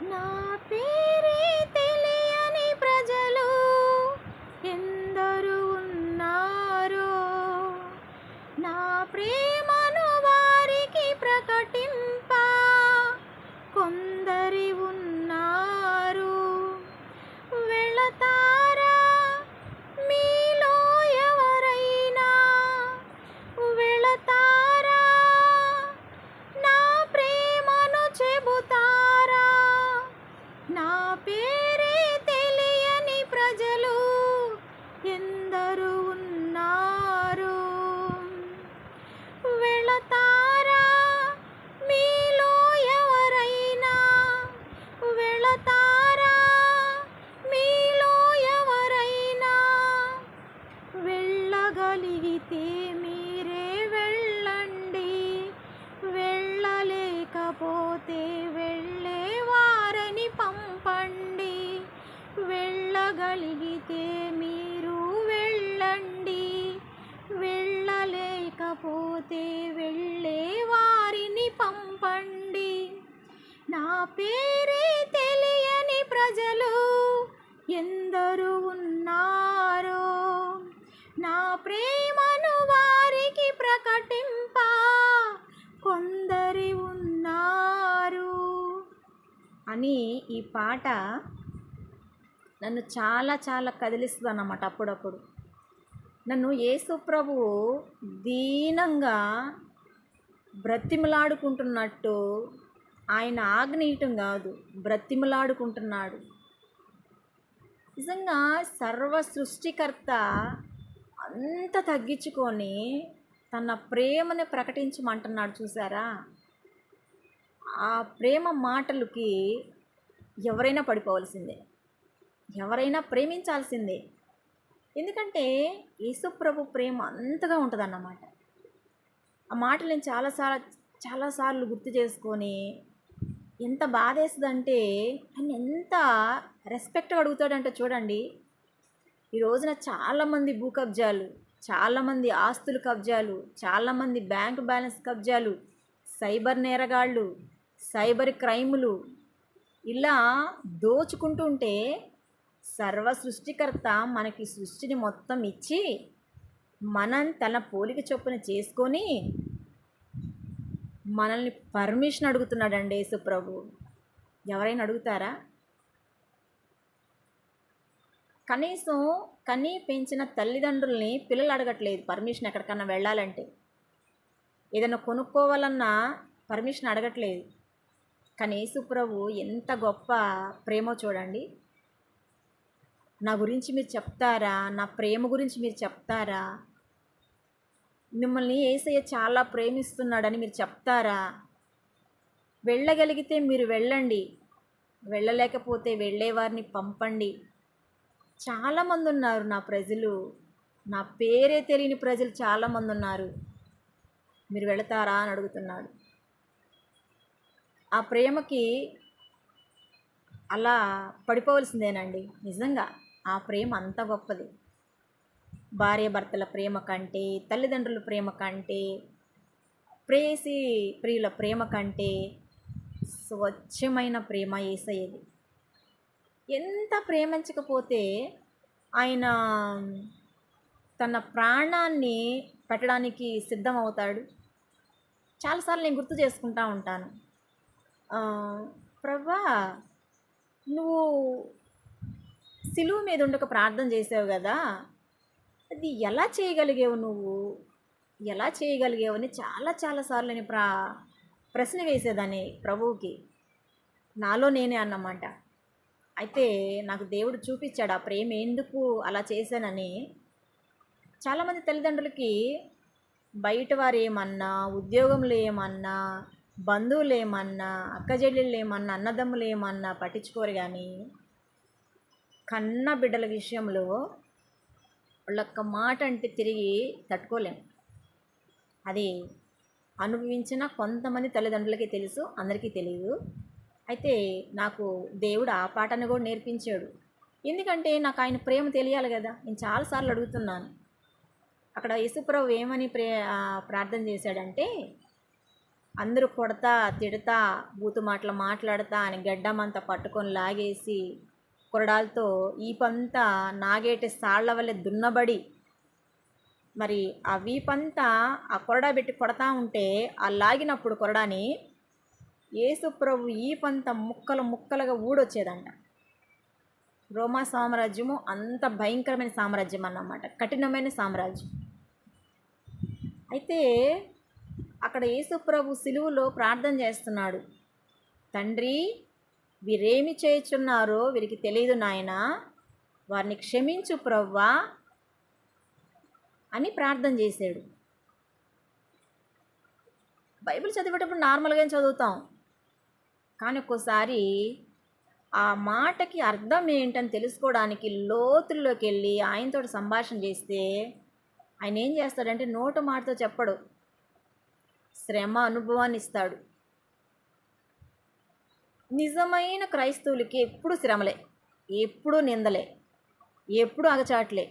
నా పేరే పేరే తెలియని ప్రజలు. ఎంత వెళ్ళగలిగితే మీరు వెళ్ళండి. వెళ్ళలేకపోతే వెళ్ళే వారిని పంపండి. నా పేరే తెలియని ప్రజలు ఎందరు ఉన్నారో. నా ప్రేమను వారికి ప్రకటింప కొందరి ఉన్నారు. అని ఈ పాట నన్ను చాలా చాలా కదిలిస్తుంది అన్నమాట అప్పుడప్పుడు. నన్ను యేసుప్రభువు దీనంగా బ్రతిమలాడుకుంటున్నట్టు ఆయన ఆగ్నేయటం కాదు బ్రతిమలాడుకుంటున్నాడు. నిజంగా సర్వ సృష్టికర్త అంత తగ్గించుకొని తన ప్రేమని ప్రకటించమంటున్నాడు చూసారా? ఆ ప్రేమ మాటలకి ఎవరైనా పడిపోవలసిందే. ఎవరైనా ప్రేమించాల్సిందే. ఎందుకంటే యేసుప్రభు ప్రేమ అంతగా ఉంటుందన్నమాట. ఆ మాట నేను చాలాసార్లు చాలాసార్లు గుర్తు చేసుకొని ఎంత బాధేస్తుందంటే ఆయన ఎంత రెస్పెక్ట్గా అడుగుతాడంటే చూడండి. ఈ రోజున చాలామంది భూ కబ్జాలు చాలామంది ఆస్తులు కబ్జాలు చాలామంది బ్యాంక్ బ్యాలెన్స్ కబ్జాలు సైబర్ నేరగాళ్ళు సైబర్ క్రైములు ఇలా దోచుకుంటుంటే సర్వ సృష్టికర్త మనకి సృష్టిని మొత్తం ఇచ్చి మనం తన పోలిక చొప్పున చేసుకొని మనల్ని పర్మిషన్ అడుగుతున్నాడండి యేసుప్రభు. ఎవరైనా అడుగుతారా? కనీసం కనీ పెంచిన తల్లిదండ్రుల్ని పిల్లలు అడగట్లేదు పర్మిషన్ ఎక్కడికన్నా వెళ్ళాలంటే. ఏదైనా కొనుక్కోవాలన్నా పర్మిషన్ అడగట్లేదు. కానీ యేసుప్రభు ఎంత గొప్ప ప్రేమో చూడండి. నా గురించి మీరు చెప్తారా? నా ప్రేమ గురించి మీరు చెప్తారా? మిమ్మల్ని ఏసయ్య చాలా ప్రేమిస్తున్నాడని మీరు చెప్తారా? వెళ్ళగలిగితే మీరు వెళ్ళండి. వెళ్ళలేకపోతే వెళ్ళేవారిని పంపండి. చాలామంది ఉన్నారు నా ప్రజలు. నా పేరే తెలియని ప్రజలు చాలామంది ఉన్నారు. మీరు వెళతారా అని అడుగుతున్నాడు. ఆ ప్రేమకి అలా పడిపోవలసిందేనండి. నిజంగా. ఆ ప్రేమ అంత గొప్పది. భార్యాభర్తల ప్రేమ కంటే తల్లిదండ్రుల ప్రేమ కంటే ప్రేసి ప్రియుల ప్రేమ కంటే స్వచ్ఛమైన ప్రేమ ఏసయ్యది. ఎంత ప్రేమించకపోతే ఆయన తన ప్రాణాన్ని పెట్టడానికి సిద్ధమవుతాడు. చాలాసార్లు నేను గుర్తు చేసుకుంటా ఉంటాను. ప్రభా నువ్వు సిలువు మీద ఉండక ప్రార్థన చేసావు కదా అది ఎలా చేయగలిగావు నువ్వు? ఎలా చేయగలిగావు అని చాలా చాలాసార్లు నేను ప్రా ప్రశ్న వేసేదాన్ని ప్రభువుకి. నాలో నేనే అన్నమాట. అయితే నాకు దేవుడు చూపించాడు ఆ ప్రేమ ఎందుకు అలా చేశానని. చాలామంది తల్లిదండ్రులకి బయట వారు ఏమన్నా ఉద్యోగంలో ఏమన్నా బంధువులు ఏమన్నా అక్కజెల్లెళ్ళు ఏమన్నా అన్నదమ్ములు ఏమన్నా పట్టించుకోరు కానీ కన్న బిడ్డల విషయంలో వాళ్ళొక్క మాట అంటే తిరిగి తట్టుకోలేము అది అనుభవించిన కొంతమంది తల్లిదండ్రులకి తెలుసు అందరికీ తెలియదు అయితే నాకు దేవుడు ఆ పాటను కూడా నేర్పించాడు. ఎందుకంటే నాకు ఆయన ప్రేమ తెలియాలి కదా నేను చాలాసార్లు అడుగుతున్నాను. అక్కడ యశుప్రభు ఏమని ప్రే ప్రార్థన చేశాడంటే అందరూ కొడతా తిడతా బూతు మాటలు మాట్లాడతా అని గడ్డమంతా పట్టుకొని లాగేసి కొరడాలతో ఈ పంతా నాగేటి సాళ్ళ వల్లే దున్నబడి మరి ఆ వీపంతా ఆ కొరడా పెట్టి కొడతా ఉంటే ఆ లాగినప్పుడు కొరడాని యేసుప్రభు ఈ పంత ముక్కలు ముక్కలుగా ఊడొచ్చేదంట. రోమా సామ్రాజ్యము అంత భయంకరమైన సామ్రాజ్యం అన్నమాట కఠినమైన సామ్రాజ్యం. అయితే అక్కడ యేసుప్రభు సిలువులో ప్రార్థన చేస్తున్నాడు. తండ్రి వీరేమి చేయుచున్నారో వీరికి తెలియదు నాయన. వారిని క్షమించు ప్రవ్వా అని ప్రార్థన చేశాడు. బైబిల్ చదివేటప్పుడు నార్మల్గా చదువుతాం? కానీ ఒక్కోసారి ఆ మాటకి అర్థం ఏంటని తెలుసుకోవడానికి లోతుల్లోకి వెళ్ళి ఆయనతో సంభాషణ చేస్తే ఆయన ఏం చేస్తాడంటే నోట మాటతో చెప్పడు. శ్రమ అనుభవాన్ని ఇస్తాడు. నిజమైన క్రైస్తవులకి ఎప్పుడు శ్రమలే ఎప్పుడు నిందలే ఎప్పుడు అగచాట్లే.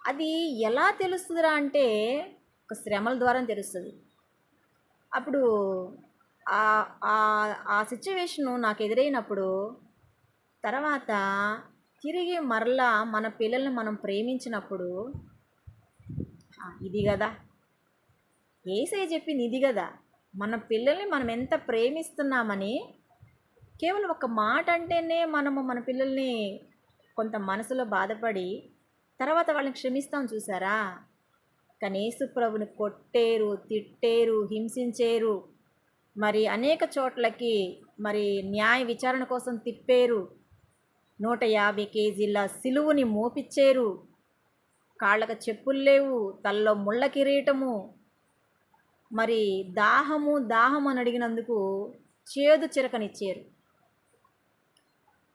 అది ఎలా తెలుస్తుందిరా అంటే ఒక శ్రమల ద్వారా తెలుస్తుంది. అప్పుడు ఆ సిచ్యువేషను నాకు ఎదురైనప్పుడు తర్వాత తిరిగి మరలా మన పిల్లల్ని మనం ప్రేమించినప్పుడు ఇది కదా ఏసై చెప్పింది ఇది కదా మన పిల్లల్ని మనం ఎంత ప్రేమిస్తున్నామని కేవలం ఒక మాట అంటేనే మనము మన పిల్లల్ని కొంత మనసులో బాధపడి తర్వాత వాళ్ళని క్షమిస్తాం చూసారా? కనీసు ప్రభుని కొట్టేరు తిట్టేరు హింసించేరు మరి అనేక చోట్లకి మరి న్యాయ విచారణ కోసం తిప్పేరు నూట యాభై కేజీల సిలువుని మోపిచ్చేరు కాళ్ళకు చెప్పులు లేవు తల్లో ముళ్ళ కిరీటము మరి దాహము దాహం అని అడిగినందుకు చేదు చిరకనిచ్చారు.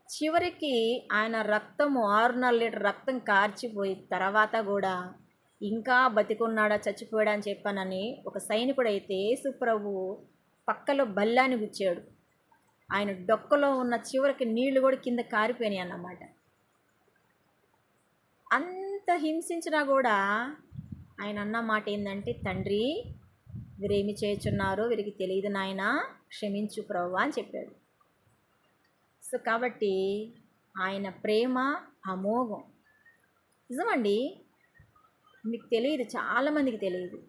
చివరికి ఆయన రక్తము ఆరున్నర లీటర్ రక్తం కార్చిపోయి తర్వాత కూడా ఇంకా బతికున్నాడా చచ్చిపోయాడా అని చెప్పానని ఒక సైనికుడైతే సుప్రభు పక్కలో బల్లాన్ని గుచ్చాడు. ఆయన డొక్కలో ఉన్న చివరికి నీళ్ళు కూడా కింద కారిపోయినాయి అన్నమాట. అంత హింసించినా కూడా ఆయన అన్న మాట ఏంటంటే తండ్రి వీరేమి చేయుచున్నారో వీరికి తెలియదు నాయన క్షమించు ప్రభు అని చెప్పాడు. సో కాబట్టి ఆయన ప్రేమ అమోఘం. నిజమండి? మీకు తెలియదు చాలామందికి తెలియదు.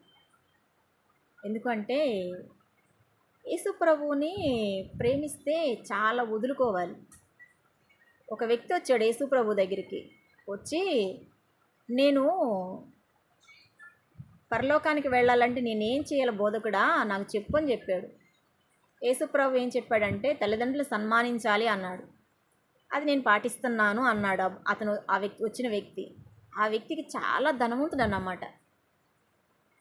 ఎందుకంటే యేసు ప్రభువుని ప్రేమిస్తే చాలా వదులుకోవాలి. ఒక వ్యక్తి వచ్చాడు యేసు ప్రభు దగ్గరికి. వచ్చి నేను పరలోకానికి వెళ్ళాలంటే నేనేం చేయాలి బోధకుడా? నాకు చెప్పు అని చెప్పాడు. యేసుప్రభు ఏం చెప్పాడంటే తల్లిదండ్రులు సన్మానించాలి అన్నాడు. అది నేను పాటిస్తున్నాను అన్నాడు అతను ఆ వ్యక్తి వచ్చిన వ్యక్తి. ఆ వ్యక్తికి చాలా ధనవంతుడు అన్నమాట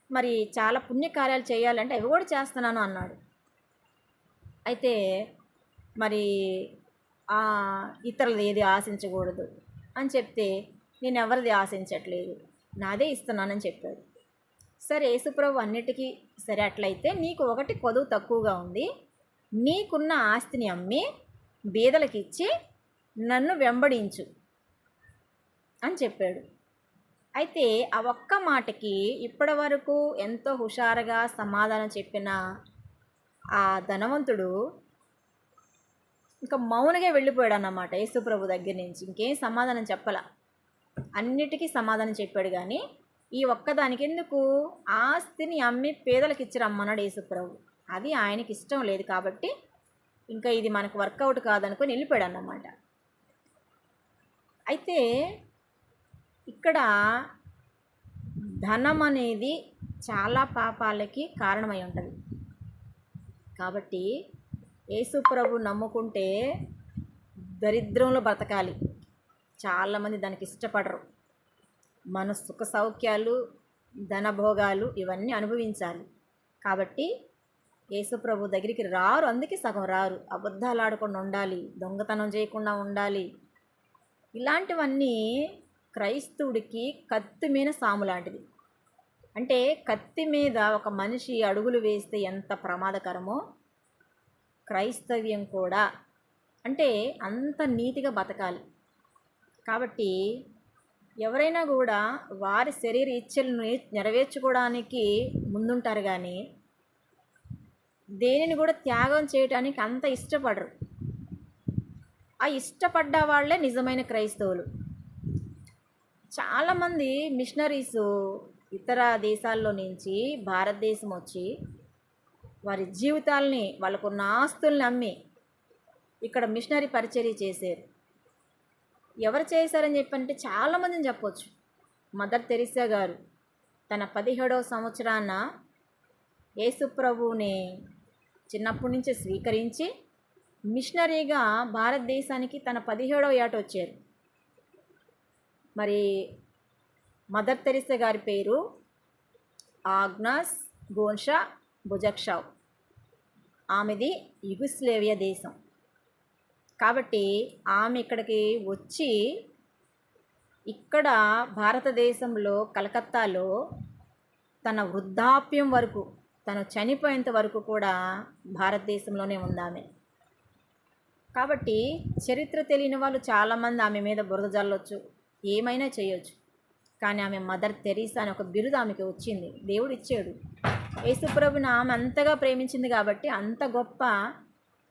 మరి చాలా పుణ్యకార్యాలు చేయాలంటే అవి కూడా చేస్తున్నాను అన్నాడు. అయితే మరి ఇతరులది ఏది ఆశించకూడదు అని చెప్తే నేను ఎవరిది ఆశించట్లేదు? నాదే ఇస్తున్నానని చెప్పాడు. సరే యేసుప్రభు అన్నిటికీ సరే అట్లయితే నీకు ఒకటి కొదువు తక్కువగా ఉంది. నీకున్న ఆస్తిని అమ్మి బీదలకి ఇచ్చి నన్ను వెంబడించు అని చెప్పాడు. అయితే ఆ ఒక్క మాటకి ఇప్పటి వరకు ఎంతో హుషారుగా సమాధానం చెప్పిన ఆ ధనవంతుడు ఇంకా మౌనగా వెళ్ళిపోయాడు అన్నమాట యేసుప్రభు దగ్గర నుంచి. ఇంకేం సమాధానం చెప్పల? అన్నిటికీ సమాధానం చెప్పాడు కానీ ఈ ఒక్కదానికి ఎందుకు ఆస్తిని అమ్మి పేదలకు ఇచ్చి రమ్మన్నాడు యేసుప్రభు. అది ఆయనకి ఇష్టం లేదు కాబట్టి ఇంకా ఇది మనకు వర్కౌట్ కాదనుకొని వెళ్ళిపోయాడు అన్నమాట అయితే ఇక్కడ ధనం అనేది చాలా పాపాలకి కారణమై ఉంటుంది. కాబట్టి యేసుప్రభు నమ్ముకుంటే దరిద్రంలో బ్రతకాలి. చాలామంది దానికి ఇష్టపడరు. మన సుఖ సౌఖ్యాలు ధనభోగాలు ఇవన్నీ అనుభవించాలి. కాబట్టి యేసుప్రభు దగ్గరికి రారు. అందుకే సగం రారు. అబద్ధాలు ఆడకుండా ఉండాలి. దొంగతనం చేయకుండా ఉండాలి. ఇలాంటివన్నీ క్రైస్తవుడికి కత్తి మీద సాము లాంటిది. అంటే కత్తి మీద ఒక మనిషి అడుగులు వేస్తే ఎంత ప్రమాదకరమో క్రైస్తవ్యం కూడా. అంటే అంత నీతిగా బతకాలి. కాబట్టి ఎవరైనా కూడా వారి శరీర ఇచ్చలను నెరవేర్చుకోవడానికి ముందుంటారు కానీ దేనిని కూడా త్యాగం చేయటానికి అంత ఇష్టపడరు. ఆ ఇష్టపడ్డ వాళ్ళే నిజమైన క్రైస్తవులు. చాలామంది మిషనరీస్ ఇతర దేశాల్లో నుంచి భారతదేశం వచ్చి వారి జీవితాల్ని వాళ్ళకున్న ఆస్తుల్ని అమ్మి ఇక్కడ మిషనరీ పరిచర్య చేశారు. ఎవరు చేశారని చెప్పంటే చాలామందిని చెప్పొచ్చు. మదర్ తెరిసా గారు తన పదిహేడవ సంవత్సరాన యేసుప్రభువుని చిన్నప్పటి నుంచే స్వీకరించి మిషనరీగా భారతదేశానికి తన పదిహేడవ ఏట వచ్చారు. మరి మదర్ తెరిసా గారి పేరు ఆగ్నాస్ గోన్షా బుజక్షావ్ ఆమెది యుగుస్లేవియా దేశం. కాబట్టి ఆమె ఇక్కడికి వచ్చి ఇక్కడ భారతదేశంలో కలకత్తాలో తన వృద్ధాప్యం వరకు తను చనిపోయేంత వరకు కూడా భారతదేశంలోనే ఉందామె కాబట్టి చరిత్ర తెలియని వాళ్ళు చాలామంది ఆమె మీద బురద జల్లొచ్చు ఏమైనా చేయొచ్చు. కానీ ఆమె మదర్ తెరీసా అని ఒక బిరుదు ఆమెకి వచ్చింది. దేవుడు ఇచ్చాడు. యేసుప్రభుని ఆమె అంతగా ప్రేమించింది కాబట్టి అంత గొప్ప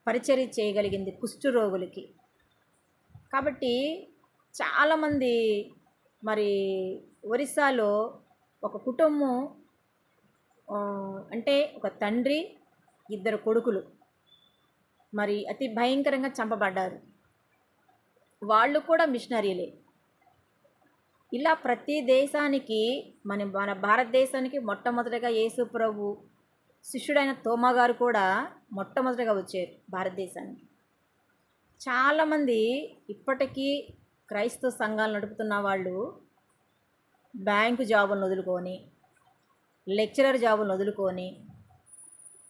పరిచర్య చేయగలిగింది కుష్టు రోగులకి. కాబట్టి చాలామంది మరి ఒరిస్సాలో ఒక కుటుంబం అంటే ఒక తండ్రి ఇద్దరు కొడుకులు మరి అతి భయంకరంగా చంపబడ్డారు. వాళ్ళు కూడా మిషనరీలే. ఇలా ప్రతి దేశానికి మన మన భారతదేశానికి మొట్టమొదటిగా యేసు ప్రభు శిష్యుడైన తోమా గారు కూడా మొట్టమొదటిగా వచ్చారు భారతదేశానికి. చాలామంది ఇప్పటికీ క్రైస్తవ సంఘాలు నడుపుతున్న వాళ్ళు బ్యాంకు జాబులను వదులుకొని లెక్చరర్ జాబులను వదులుకొని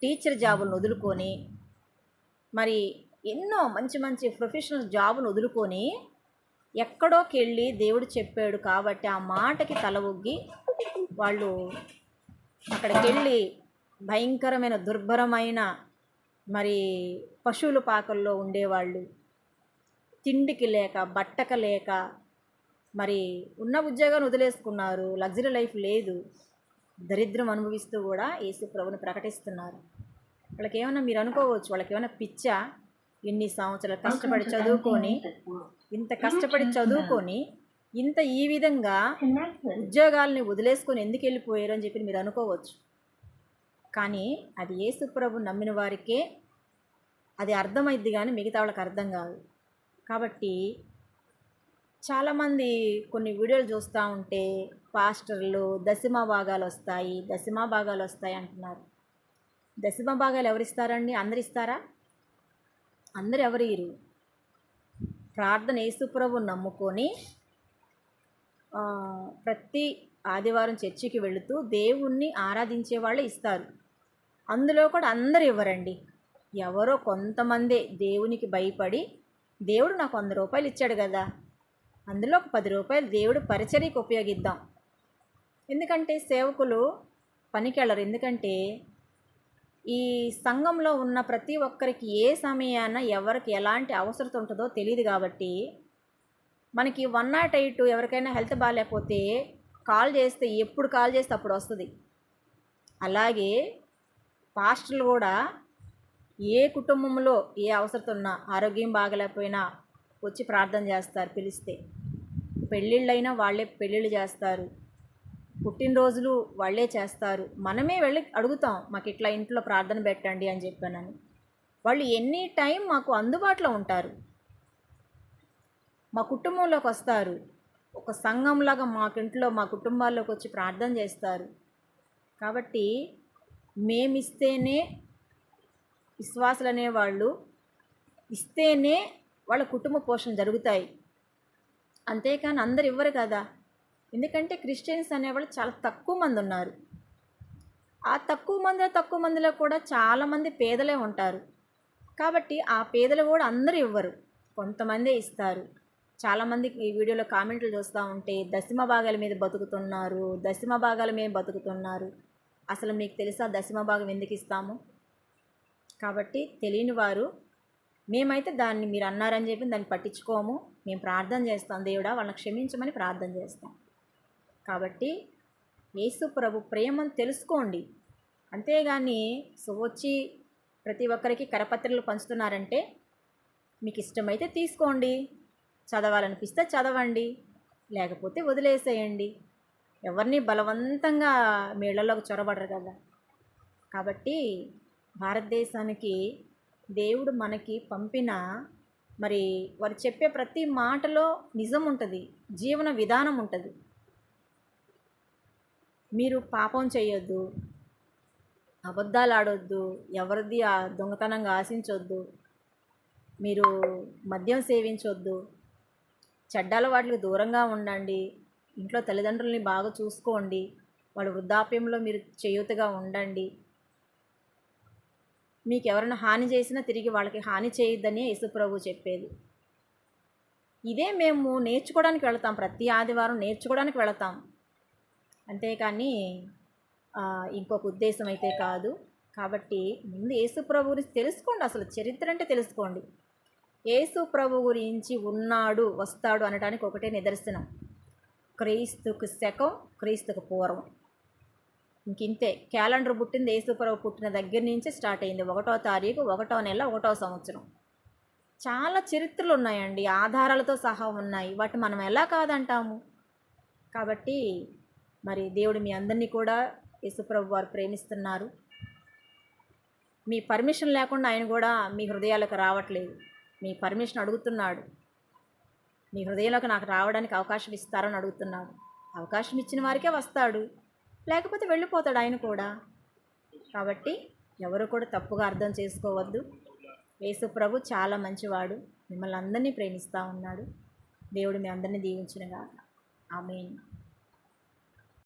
టీచర్ జాబులను వదులుకొని మరి ఎన్నో మంచి మంచి ప్రొఫెషనల్ జాబులు వదులుకొని ఎక్కడోకి వెళ్ళి దేవుడు చెప్పాడు కాబట్టి ఆ మాటకి తల ఒగ్గి వాళ్ళు అక్కడికి వెళ్ళి భయంకరమైన దుర్భరమైన మరి పశువుల పాకల్లో ఉండేవాళ్ళు. తిండికి లేక బట్టక లేక మరి ఉన్న ఉద్యోగాన్ని వదిలేసుకున్నారు. లగ్జరీ లైఫ్ లేదు. దరిద్రం అనుభవిస్తూ కూడా యేసు ప్రభుని ప్రకటిస్తున్నారు. వాళ్ళకి ఏమైనా మీరు అనుకోవచ్చు వాళ్ళకి ఏమైనా పిచ్చా? ఎన్ని సంవత్సరాలు కష్టపడి చదువుకొని ఇంత కష్టపడి చదువుకొని ఇంత ఈ విధంగా ఉద్యోగాల్ని వదిలేసుకొని ఎందుకు వెళ్ళిపోయారు అని చెప్పి మీరు అనుకోవచ్చు. కానీ అది యేసు ప్రభు నమ్మిన వారికే అది అర్థమైద్ది కానీ మిగతా వాళ్ళకి అర్థం కాదు. కాబట్టి చాలామంది కొన్ని వీడియోలు చూస్తూ ఉంటే పాస్టర్లు దశమ భాగాలు వస్తాయి దశమ భాగాలు వస్తాయి అంటున్నారు. దశమ భాగాలు ఎవరు ఇస్తారండి అందరు ఇస్తారా అందరు ఎవరు ఇరు? ప్రార్థన యేసుప్రభు నమ్ముకొని ప్రతి ఆదివారం చర్చికి వెళుతూ దేవుణ్ణి ఆరాధించే వాళ్ళు ఇస్తారు. అందులో కూడా అందరు ఇవ్వరండి. ఎవరో కొంతమందే దేవునికి భయపడి దేవుడు నాకు వంద రూపాయలు ఇచ్చాడు కదా. అందులో ఒక పది రూపాయలు దేవుడు పరిచర్యకు ఉపయోగిద్దాం. ఎందుకంటే సేవకులు పనికెళ్ళరు. ఎందుకంటే ఈ సంఘంలో ఉన్న ప్రతి ఒక్కరికి ఏ సమయాన ఎవరికి ఎలాంటి అవసరం ఉంటుందో తెలియదు కాబట్టి మనకి వన్ నాట్ ఎయిట్ ఎవరికైనా హెల్త్ బాగాలేకపోతే కాల్ చేస్తే ఎప్పుడు కాల్ చేస్తే అప్పుడు వస్తుంది. అలాగే పాస్టర్లు కూడా ఏ కుటుంబంలో ఏ అవసరం ఉన్నా ఆరోగ్యం బాగలేకపోయినా వచ్చి ప్రార్థన చేస్తారు పిలిస్తే. పెళ్ళిళ్ళైనా వాళ్ళే పెళ్ళిళ్ళు చేస్తారు. పుట్టినరోజులు వాళ్ళే చేస్తారు. మనమే వెళ్ళి అడుగుతాం మాకు ఇట్లా ఇంట్లో ప్రార్థన పెట్టండి అని చెప్పానని. వాళ్ళు ఎనీ టైం మాకు అందుబాటులో ఉంటారు. మా కుటుంబంలోకి వస్తారు. ఒక సంఘంలాగా మాకింట్లో మా కుటుంబాల్లోకి వచ్చి ప్రార్థన చేస్తారు. కాబట్టి మేమిస్తేనే విశ్వాసులు అనేవాళ్ళు ఇస్తేనే వాళ్ళ కుటుంబ పోషణ జరుగుతాయి. అంతేకాని అందరు ఇవ్వరు కదా. ఎందుకంటే క్రిస్టియన్స్ అనేవాళ్ళు చాలా తక్కువ మంది ఉన్నారు ఆ తక్కువ మందిలో తక్కువ మందిలో కూడా చాలామంది పేదలే ఉంటారు. కాబట్టి ఆ పేదలు కూడా అందరూ ఇవ్వరు. కొంతమందే ఇస్తారు. చాలామంది ఈ వీడియోలో కామెంట్లు చూస్తూ ఉంటే దశమ భాగాల మీద బతుకుతున్నారు దశమ భాగాల మీద బతుకుతున్నారు. అసలు మీకు తెలుసా దశమ భాగం ఎందుకు ఇస్తాము? కాబట్టి తెలియని వారు మేమైతే దాన్ని మీరు అన్నారని చెప్పి దాన్ని పట్టించుకోము. మేము ప్రార్థన చేస్తాం. దేవుడా వాళ్ళని క్షమించమని ప్రార్థన చేస్తాం. కాబట్టి యేసు ప్రభు ప్రేమను తెలుసుకోండి. అంతేగాని సో వచ్చి ప్రతి ఒక్కరికి కరపత్రలు పంచుతున్నారంటే మీకు ఇష్టమైతే తీసుకోండి. చదవాలనిపిస్తే చదవండి. లేకపోతే వదిలేసేయండి. ఎవరిని బలవంతంగా మేళ్ళలోకి చొరబడరు కదా. కాబట్టి భారతదేశానికి దేవుడు మనకి పంపిన మరి వారు చెప్పే ప్రతి మాటలో నిజం ఉంటుంది జీవన విధానం ఉంటుంది. మీరు పాపం చేయొద్దు అబద్ధాలు ఆడొద్దు ఎవరిది ఆ దొంగతనంగా ఆశించొద్దు మీరు మద్యం సేవించొద్దు చెడ్డ అలవాట్లకు దూరంగా ఉండండి ఇంట్లో తల్లిదండ్రుల్ని బాగా చూసుకోండి. వాళ్ళ వృద్ధాప్యంలో మీరు చేయూతగా ఉండండి. మీకు ఎవరైనా హాని చేసినా తిరిగి వాళ్ళకి హాని చేయొద్దని యేసుప్రభు చెప్పేది. ఇదే మేము నేర్చుకోవడానికి వెళతాం. ప్రతి ఆదివారం నేర్చుకోవడానికి వెళతాం. అంతేకాని ఇంకొక ఉద్దేశం అయితే కాదు. కాబట్టి ముందు యేసు ప్రభు గురించి తెలుసుకోండి. అసలు చరిత్ర అంటే తెలుసుకోండి. యేసు ప్రభు గురించి ఉన్నాడు వస్తాడు అనడానికి ఒకటే నిదర్శనం. క్రీస్తుకు శకం క్రీస్తుకు పూర్వం. ఇంకింతే క్యాలెండర్ పుట్టింది యేసుప్రభు పుట్టిన దగ్గర నుంచి స్టార్ట్ అయింది. ఒకటో తారీఖు ఒకటో నెల ఒకటో సంవత్సరం. చాలా చరిత్రలు ఉన్నాయండి ఆధారాలతో సహా ఉన్నాయి. వాటి మనం ఎలా కాదంటాము? కాబట్టి మరి దేవుడు మీ అందరినీ కూడా యేసుప్రభు వారు ప్రేమిస్తున్నారు. మీ పర్మిషన్ లేకుండా ఆయన కూడా మీ హృదయాలకు రావట్లేదు. మీ పర్మిషన్ అడుగుతున్నాడు. మీ హృదయంలోకి నాకు రావడానికి అవకాశం ఇస్తారని అడుగుతున్నాడు అవకాశం ఇచ్చిన వారికే వస్తాడు. లేకపోతే వెళ్ళిపోతాడు ఆయన కూడా. కాబట్టి ఎవరు కూడా తప్పుగా అర్థం చేసుకోవద్దు. యేసు ప్రభు చాలా మంచివాడు. మిమ్మల్ని అందరినీ ప్రేమిస్తూ ఉన్నాడు. దేవుడు మీ అందరినీ దీవించినగా ఆమె